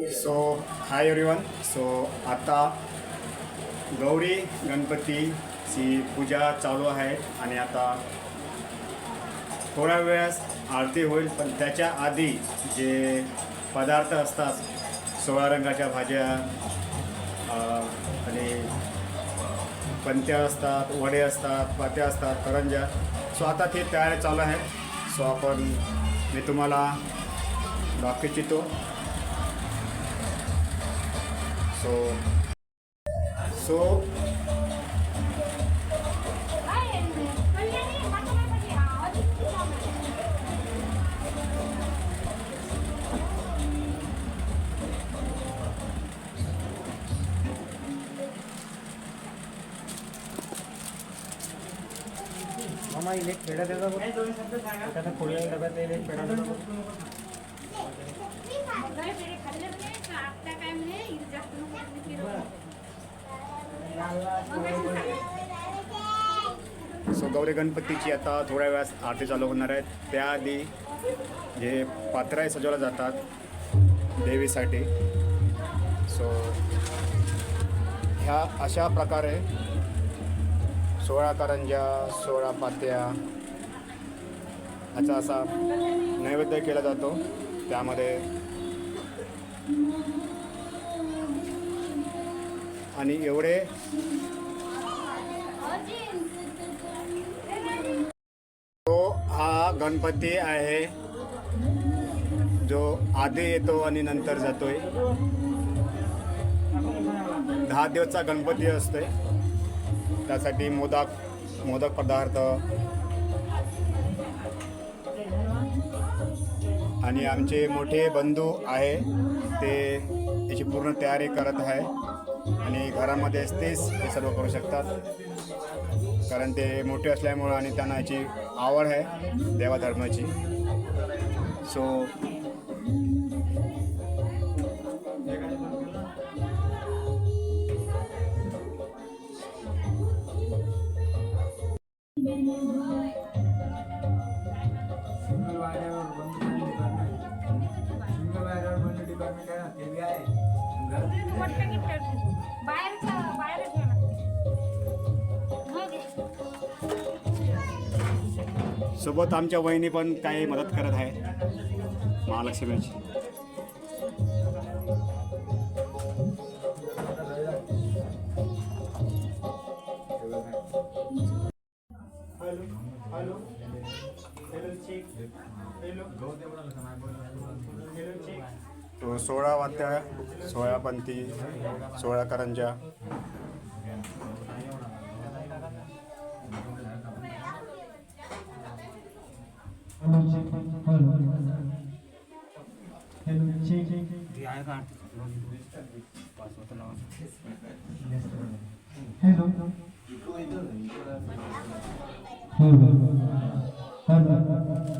So hi everyone so आता गौरी गणपतीची पूजा चालू आहे आणि आता थोड्या वेळास आरती होईल पण त्याच्या आधी जे पदार्थ असतात सोळा रंगाच्या भाज्या आणि पंत्या असतात वडे असतात पात्या असतात करंज्या. सो आता ते तयारी चालू आहे. सो आपण मी तुम्हाला दाखवू इच्छितो सो सो मामा इले पेढा देता बघ त्याचा पोळी डब्यात इले पेढा सो गौरी गणपतीची आता थोड्या वेळास आरती चालू होणार आहे. त्याआधी जे पात्र सजवल्या जातात देवीसाठी. सो ह्या अशा प्रकारे सोळा करंज्या सोळा पात्या ह्याचा असा नैवेद्य केला जातो. त्यामध्ये आणि एवढे तो हा गणपती आहे जो आधी येतो आणि नंतर जातोय. दहा दिवसचा गणपती असतोय. त्यासाठी मोदक मोदक पदार्थ आणि आमचे मोठे बंधू आहे ते याची पूर्ण तयारी करत आहे. आणि घरामध्येच तेच हे सर्व करू शकतात. कारण ते मोठे असल्यामुळं आणि त्यांना याची आवड आहे देवाधर्माची. सो सिंगल बंद डिपार्टमेंट सिंगल बंद डिपार्टमेंट आहे. सोबत आमच्या वहिनी पण काही मदत करत आहे महालक्ष्मीची हॅलो हॅलो हॅलो तो सोळा वात्या सोळा पंथी सोळा करंजा. हॅलो हॅलो हॅलो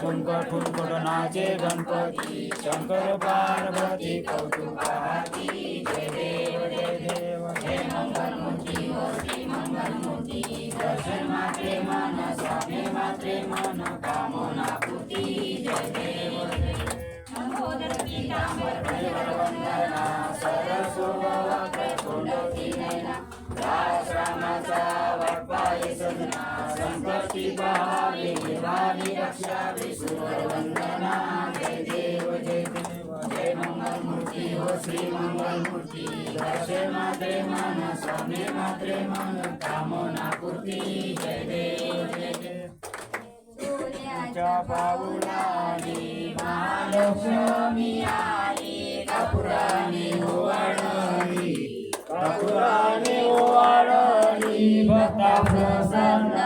ठुणक ठुणकट नाचे गणपती शंकर पार्वती कौतुक जय देव जय देव जय मंगल मूर्ती मूर्ती मंगल मूर्ती दर्शन मात्रे मन स्वामी मात्रे मन कामना पूर्ती जय देव जय रामाचा वाटपाय सजना संकट बहावे वाणी रक्षा विसुवर वंदना जय देव जय देव जय मंगल मूर्ती हो श्री मंगलमूर्ती दर्शन मात्रे मन स्वामी मात्रे मन कामना पूर्ती जय देव जय देव पाऊलानी महालक्ष्मी आली ओवाळली ओवाळली भक्ता प्रसन्न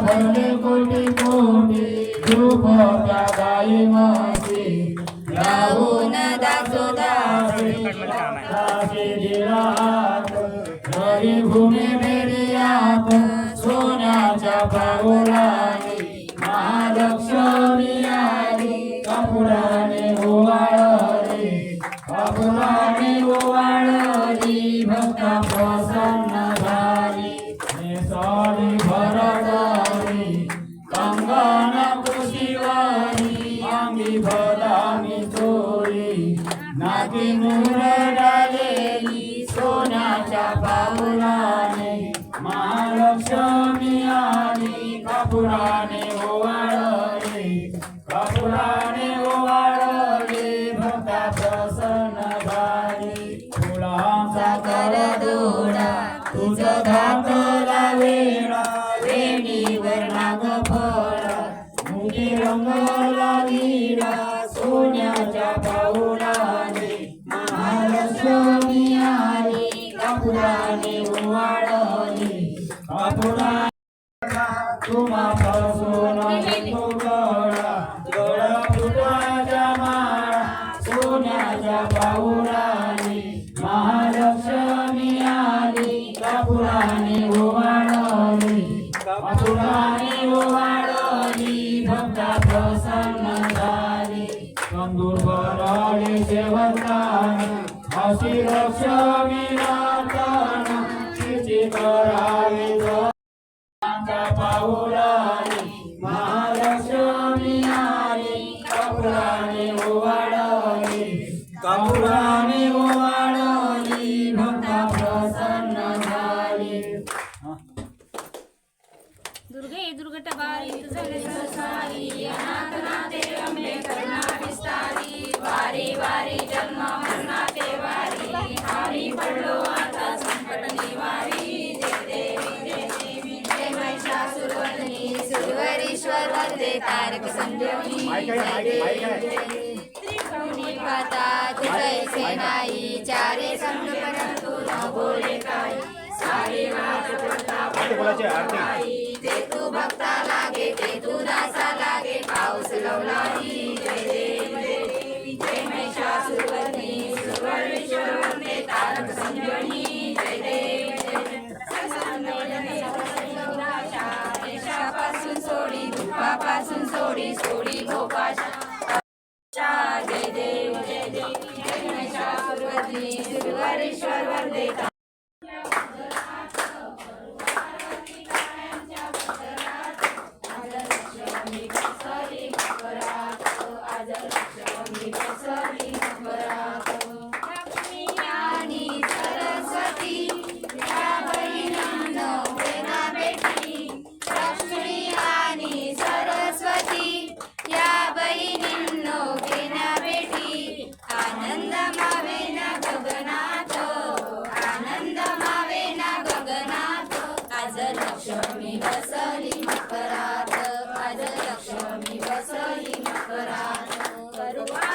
भरले कोटी कोटी धूप त्या गाई माती लावून दासो दासी. दासी दिला भूमी मेरियात सोन्याच्या पाऊलाने महालक्ष्मी आली कपुराने ओवाळली. कपुराने ओवाळली भक्ता ओवाळली कापुराने ओवाळली भक्ता प्रसन्न फुलांचा कर दोडा तुझं घातला वेळा वेणीवर नाग फळा. मुठी रंग सोन्याच्या पाऊलाने. महालक्ष्मी आली कापुराने ओवाळली. कंदूर बराळे अशी लक्ष्मी नाताना तिची करावी आमच्या दुर्गे दुर्गटबारी तुझे संसारी करुणा विस्तारी वारी वारी जन्म मरणाचे वारी हारी पडलो आता संकट निवारी. महिषासुरवदनी सुरवरीश्वर वंदे तारक संजीवनी. त्रिकोणी पाता तुझैसे नाही चारे संग परंतु न बोले काही. सारी वाट प्रताप आरती stories. stories.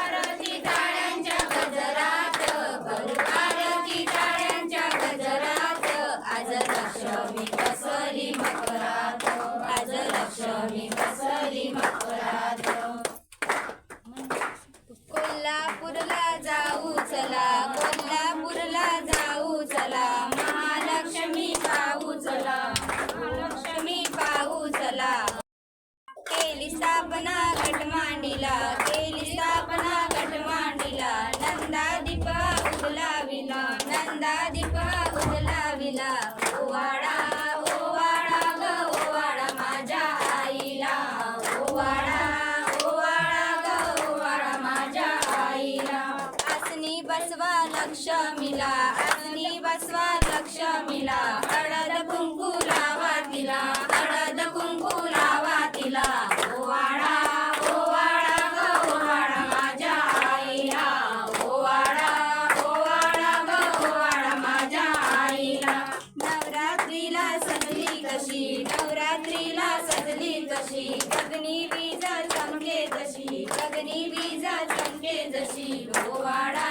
para ti. लक्ष्मीला आसनी बसवा लक्ष्मीला हळद कुंकू लावा तिला हळद कुंकू लावा तिला ओवाडा ग माझ्या आईला. ग माझ्या आईला. नवरात्रीला सजली कशी नवरात्रीला सजली कशी गगनी बीज चमके जशी गगनी बीजा चमके जशी. ओवाडा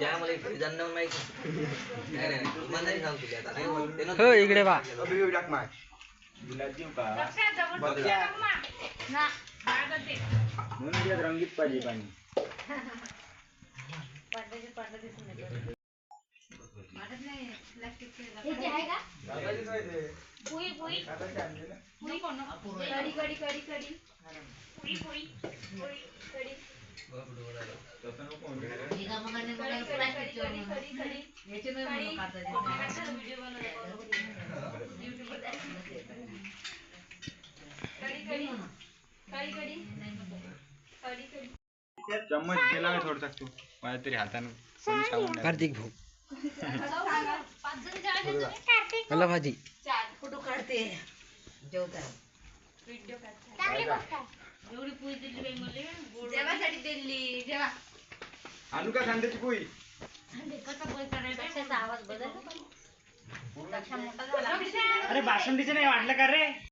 त्यामुळे इकडे जाणं माहिती नाही नाही तुम्हाला नाही सांगतो की आता नाही त्यानं हो इकडे बा रंगीत पाहिजे पाणी चम्मच केला मी थोडसा तू माझ्या तरी सांगून नाही. कार्तिक भाऊ मला भाजी जेवासाठी दिल्ली जेवा. आणू का कांद्याची पोळी अरे बासुंदीचं नाही वाटलं का रे?